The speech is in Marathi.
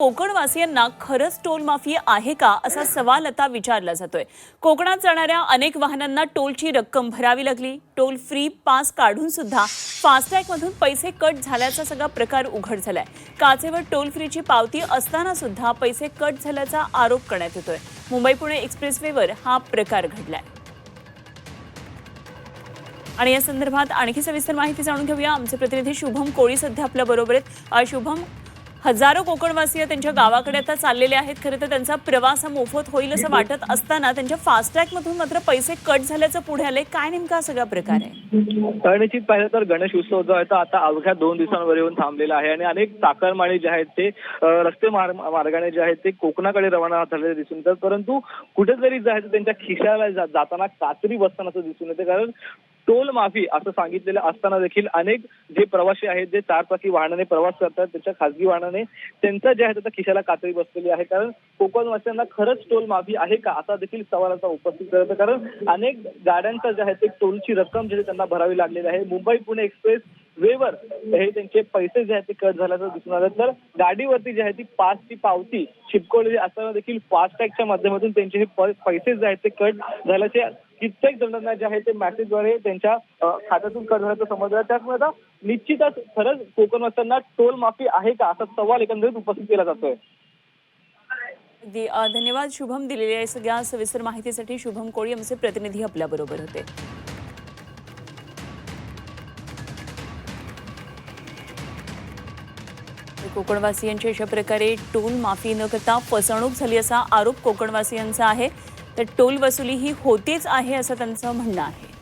कोकणवासियांना खरंच टोल माफी आहे का असा सवाल आता विचारला जातोय. कोकणात जाणाऱ्या अनेक वाहनांना टोलची रक्कम भरावी लागली. टोल फ्री पास काढून सुद्धा फास्टॅगमधून पैसे कट झाल्याचा सगळा प्रकार उघड झालाय. काचेवर टोल फ्रीची पावती असताना सुद्धा पैसे कट झाल्याचा आरोप करण्यात येतोय. मुंबई पुणे एक्सप्रेसवेवर हा प्रकार घडलाय. आणि या संदर्भात आणखी सविस्तर माहिती जाणून घेऊया. आमचे प्रतिनिधी शुभम कोळी सध्या आपल्या बरोबर आहेत. शुभम हजारो कोकणवासीय त्यांच्या गावाकडे आता चाललेले आहेत. खरं तर त्यांचा प्रवास हा मोफत होईल असं वाटत असताना त्यांच्या फास्टॅगमधून मात्र पैसे कट झाल्याचं पुढे आले काय नेमका सगळा प्रकार आहे? निश्चित पाहिलं तर गणेश उत्सव जो आहे तो आता अवघ्या दोन दिवसांवर येऊन थांबलेला आहे आणि अनेक चाकरमाळे जे आहेत ते रस्ते मार्गाने जे आहेत ते कोकणाकडे रवाना झालेले दिसून येतात. परंतु कुठेतरी जे आहे त्यांच्या खिशाला जाताना कात्री बसताना दिसून येते. कारण टोल माफी असं सांगितलेलं असताना देखील अनेक जे प्रवासी आहेत जे चारचाकी वाहनाने प्रवास करतात त्याच्या खासगी वाहनाने त्यांचा जे आहे त्याचा खिशाला कात्री बसलेली आहे. कारण कोकणवासियांना खरंच टोल माफी आहे का? असा देखील सवाल आता उपस्थित करत कारण अनेक गाड्यांचा जे आहे ते टोलची रक्कम जी त्यांना भरावी लागलेली आहे. मुंबई पुणे एक्सप्रेस वेवर हे त्यांचे पैसे जे आहेत ते कट झाल्याचं दिसून आलं. तर गाडीवरती जी आहे ती पासची पावती चिपकवलेली असताना देखील फास्टॅगच्या माध्यमातून त्यांचे हे पैसे जे आहेत ते कट झाल्याचे कित्येक जणांना जे आहे ते मॅसेजद्वारे त्यांच्या खात्यातून कट झाल्याचं समजलं. त्यामुळे आता निश्चितच खरंच कोकणवासियांना टोल माफी आहे का? असा सवाल एकंदरीत उपस्थित केला जातोय. धन्यवाद शुभम दिलेल्या सगळ्या सविस्तर माहितीसाठी. शुभम कोळी आमचे प्रतिनिधी आपल्या बरोबर होते. कोकणवासियांची अशा प्रकारे टोल माफी न करता फसवणूक झाली असा आरोप कोकणवासियांचा आहे. तर टोल वसुली ही होतीच आहे असं त्यांचं म्हणणं आहे.